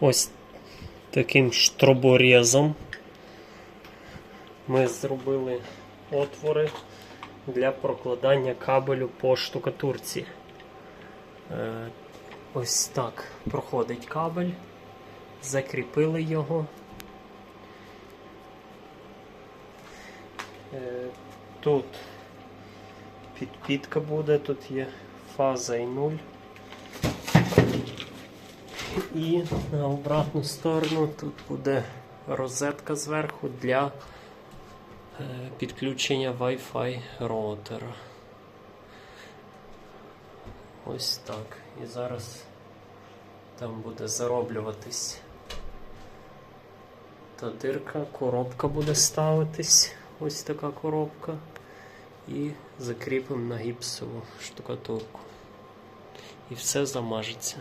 ось таким штроборезом ми зробили отвори для прокладання кабелю по штукатурці. Е, Ось так проходить кабель, закріпили його. Е, Тут підпітка буде, тут є фаза і нуль. І на обратну сторону тут буде розетка зверху для е, підключення Wi-Fi роутера. Ось так. І зараз там буде зароблюватись та дирка, коробка буде ставитись. Ось така коробка. І закріпимо на гіпсову штукатурку. І все замажеться.